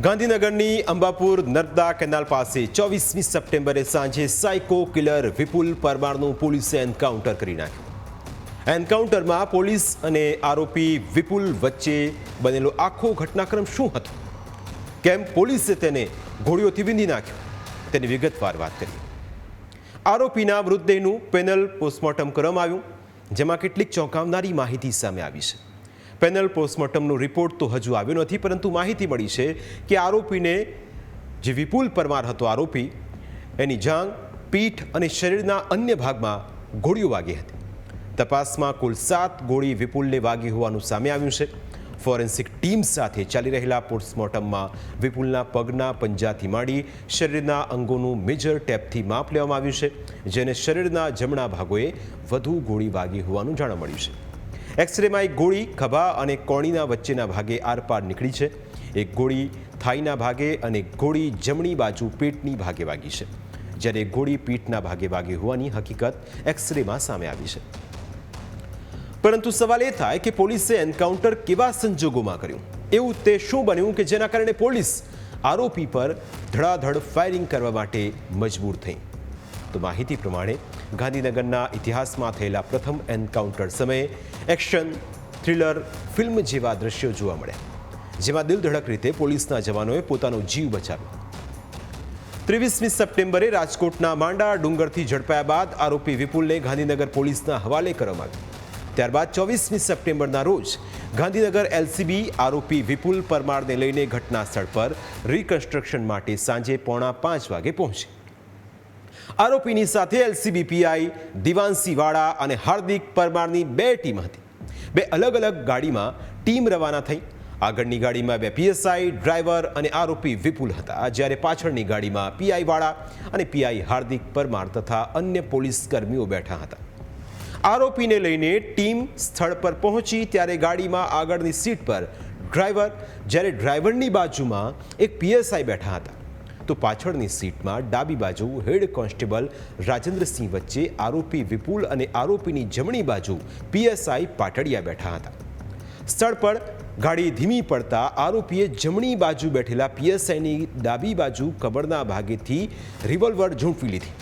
ગાંધીનગરની અંબાપુર નર્મદા કેનાલ પાસે ચોવીસમી સપ્ટેમ્બરે સાંજે સાયકો કિલર વિપુલ પરમારનું પોલીસે એન્કાઉન્ટર કરી નાખ્યું. એન્કાઉન્ટરમાં પોલીસ અને આરોપી વિપુલ વચ્ચે બનેલો આખો ઘટનાક્રમ શું હતો? કેમ પોલીસે તેને ગોળીઓથી વિંધી નાખ્યો? તેની વિગતવાર વાત કરી આરોપીના મૃતદેહનું પેનલ પોસ્ટમોર્ટમ કરવામાં આવ્યું, જેમાં કેટલીક ચોંકાવનારી માહિતી સામે આવી છે. પેનલ પોસ્ટમોર્ટમનો રિપોર્ટ તો હજુ આવ્યો નથી, પરંતુ માહિતી મળી છે કે આરોપીને જે વિપુલ પરમાર હતો આરોપી, એની જાંગ પીઠ અને શરીરના અન્ય ભાગમાં ગોળીઓ વાગી હતી. તપાસમાં કુલ સાત ગોળી વિપુલને વાગી હોવાનું સામે આવ્યું છે. ફોરેન્સિક ટીમ સાથે ચાલી રહેલા પોસ્ટમોર્ટમમાં વિપુલના પગના પંજાથી માંડી શરીરના અંગોનું મેજર ટેપથી માપ લેવામાં આવ્યું છે, જેને શરીરના જમણા ભાગોએ વધુ ગોળી વાગી હોવાનું જાણવા મળ્યું છે. એક્સરેમાં એક ગોળી, ખભા અને કોણીના વચ્ચેના ભાગે આરપાર નીકળી છે. એક ગોળી થાઈના ભાગે અને ગોળી જમણી બાજુ પેટની ભાગે વાગી છે. જ્યારે ગોળી પીઠના ભાગે વાગી હોવાની હકીકત એક્સરેમાં સામે આવી છે. પરંતુ સવાલ એ થાય કે પોલીસે એન્કાઉન્ટર કેવા સંજોગોમાં કર્યું? એવું તે શું બન્યું કે જેના કારણે પોલીસ આરોપી પર ધડાધડ ફાયરિંગ કરવા માટે મજબૂર થઈ? તો માહિતી પ્રમાણે ગાંધીનગરના ઇતિહાસમાં થયેલા પ્રથમ એન્કાઉન્ટર સમયે એક્શન, થ્રિલર, ફિલ્મ જેવા દ્રશ્યો જોવા મળ્યા, જેમાં દિલધડક રીતે પોલીસના જવાનોએ પોતાનો જીવ બચાવ્યો. ત્રેવીસમી સપ્ટેમ્બરે રાજકોટના માંડા ડુંગરથી ઝડપાયા બાદ આરોપી વિપુલને ગાંધીનગર પોલીસના હવાલે કરવામાં આવ્યો. ત્યારબાદ ચોવીસમી સપ્ટેમ્બરના રોજ ગાંધીનગર એલસીબી આરોપી વિપુલ પરમારને લઈને ઘટના સ્થળ પર રિકન્સ્ટ્રક્શન માટે સાંજે પોણા પાંચ વાગે પહોંચી. આરોપીની સાથે એલસીબી પીઆઈ દિવાનસી અને હાર્દિક પરમારની બે ટીમ હતી. બે અલગ અલગ ગાડીમાં ટીમ રવાના થઈ. આગળની ગાડીમાં બે પીએસઆઈ, ડ્રાઈવર અને આરોપી વિપુલ હતા. જ્યારે પાછળની ગાડીમાં પીઆઈ વાળા અને પીઆઈ હાર્દિક પરમાર તથા અન્ય પોલીસ કર્મીઓ બેઠા હતા. આરોપીને લઈને ટીમ સ્થળ પર પહોંચી ત્યારે ગાડીમાં આગળની સીટ પર ડ્રાઈવર, જ્યારે ડ્રાઈવરની બાજુમાં એક પીએસઆઈ બેઠા હતા. તો પાછળની સીટમાં ડાબી બાજુ હેડ કોન્સ્ટેબલ રાજેન્દ્રસિંહ વચ્ચે આરોપી વિપુલ અને આરોપીની જમણી બાજુ પીએસઆઈ પાટડિયા બેઠા હતા. સ્થળ પર ગાડી ધીમી પડતા આરોપીએ જમણી બાજુ બેઠેલા પીએસઆઈની ડાબી બાજુ કબરના ભાગેથી રિવોલ્વર ઝૂંટવી લીધી.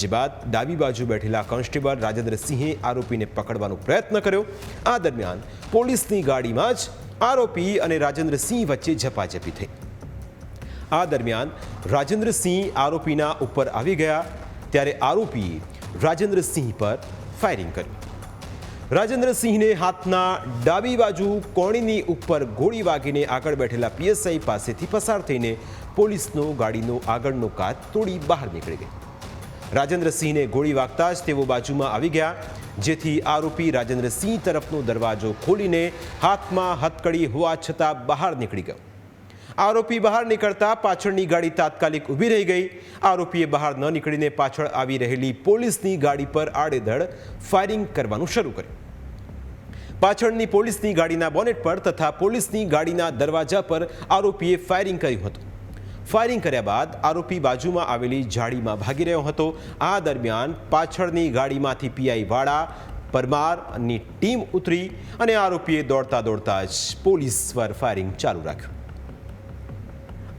જે બાદ ડાબી બાજુ બેઠેલા કોન્સ્ટેબલ રાજેન્દ્રસિંહે આરોપીને પકડવાનો પ્રયત્ન કર્યો. આ દરમિયાન પોલીસની ગાડીમાં જ આરોપી અને રાજેન્દ્રસિંહ વચ્ચે ઝપાઝપી થઈ. આ દરમિયાન રાજેન્દ્રસિંહ આરોપીના ઉપર આવી ગયા, ત્યારે આરોપીએ રાજેન્દ્રસિંહ પર ફાયરિંગ કર્યું. રાજેન્દ્રસિંહને હાથના ડાબી બાજુ કોણીની ઉપર ગોળી વાગીને આગળ બેઠેલા પીએસઆઈ પાસેથી પસાર થઈને પોલીસનો ગાડીનો આગળનો કાચ તોડી બહાર નીકળી ગઈ. રાજેન્દ્રસિંહને ગોળી વાગતા જ તેઓ બાજુમાં આવી ગયા, જેથી આરોપી રાજેન્દ્રસિંહ તરફનો દરવાજો ખોલીને હાથમાં હથકડી હોવા છતાં બહાર નીકળી ગયો. આરોપી બહાર નીકળતા પાછળની ગાડી તાત્કાલિક ઊભી રહી ગઈ. આરોપીએ બહાર ન નીકળીને પાછળ આવી રહેલી પોલીસની ગાડી પર આડેધડ ફાયરિંગ કરવાનું શરૂ કર્યું. પાછળની પોલીસની ગાડીના બોનેટ પર તથા પોલીસની ગાડીના દરવાજા પર આરોપીએ ફાયરિંગ કર્યું હતું. ફાયરિંગ કર્યા બાદ આરોપી બાજુમાં આવેલી જાળીમાં ભાગી રહ્યો હતો. આ દરમિયાન પાછળની ગાડીમાંથી પીઆઈ વાળા, પરમારની ટીમ ઉતરી અને આરોપીએ દોડતા દોડતા જ પોલીસ પર ફાયરિંગ ચાલુ રાખ્યું.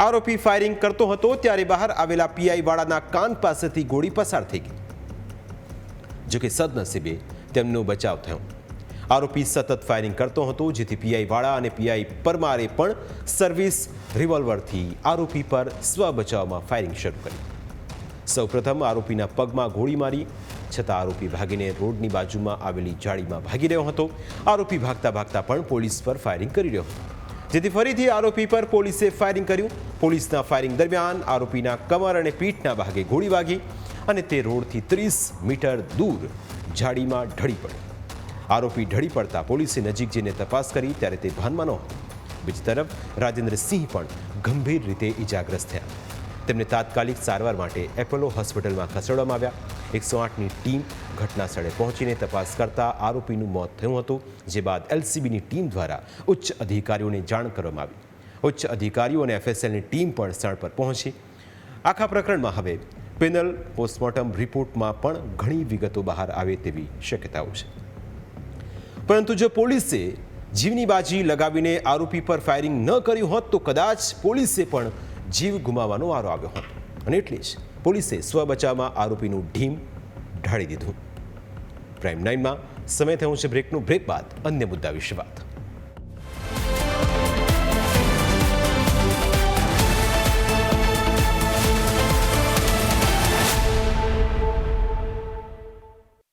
આરોપી ફાયરિંગ કરતો હતો ત્યારે બહાર આવેલા પીઆઈ વાળાના કાન પાસેથી ગોળી પસાર થઈ ગઈ. જોકે સદનસીબે તેમનો બચાવ થયો. આરોપી સતત ફાયરિંગ કરતો હતો, જેથી પીઆઈ વાળા અને પીઆઈ પરમારે પણ સર્વિસ રિવોલ્વરથી આરોપી પર સ્વ બચાવમાં ફાયરિંગ શરૂ કરી. સૌપ્રથમ આરોપીના પગમાં ગોળી મારી, છતાં આરોપી ભાગીને રોડની બાજુમાં આવેલી જાળીમાં ભાગી રહ્યો હતો. આરોપી ભાગતા ભાગતા પણ પોલીસ પર ફાયરિંગ કરી રહ્યો હતો. જેથી ફરીથી આરોપી પર પોલીસે ફાયરિંગ કર્યું. પોલીસના ફાયરિંગ દરમિયાન આરોપીના કમર અને પીઠના ભાગે ગોળી વાગી અને તે રોડથી ત્રીસ મીટર દૂર ઝાડીમાં ઢળી પડ્યો. આરોપી ઢળી પડતા પોલીસે નજીક જઈને તપાસ કરી ત્યારે તે ભાનમાં નહોતો. બીજી તરફ રાજેન્દ્રસિંહ પણ ગંભીર રીતે ઈજાગ્રસ્ત થયા. તેમને તાત્કાલિક સારવાર માટે એપોલો હોસ્પિટલમાં ખસેડવામાં આવ્યા. એકસો આઠની ટીમ ઘટના સ્થળે પહોંચીને તપાસ કરતા આરોપીનું મોત થયું હતું, જે બાદ એલસીબીની ટીમ દ્વારા ઉચ્ચ અધિકારીઓને જાણ કરવામાં આવી. ઉચ્ચ અધિકારીઓ અને એફએસએલની ટીમ પણ સ્થળ પર પહોંચી. આખા પ્રકરણમાં હવે પેનલ પોસ્ટમોર્ટમ રિપોર્ટમાં પણ ઘણી વિગતો બહાર આવે તેવી શક્યતાઓ છે. પરંતુ જો પોલીસે જીવની બાજી લગાવીને આરોપી પર ફાયરિંગ ન કર્યું હોત તો કદાચ પોલીસે પણ જીવ ગુમાવવાનો વારો આવ્યો હોત. અને એટલે જ પોલીસે સ્વ બચાવમાં આરોપીનું ઢીમ ઢાળી દીધું. પ્રાઇમ નાઇનમાં સમય થયું છે બ્રેકનું, બ્રેક બાદ અન્ય મુદ્દા વિશે વાત.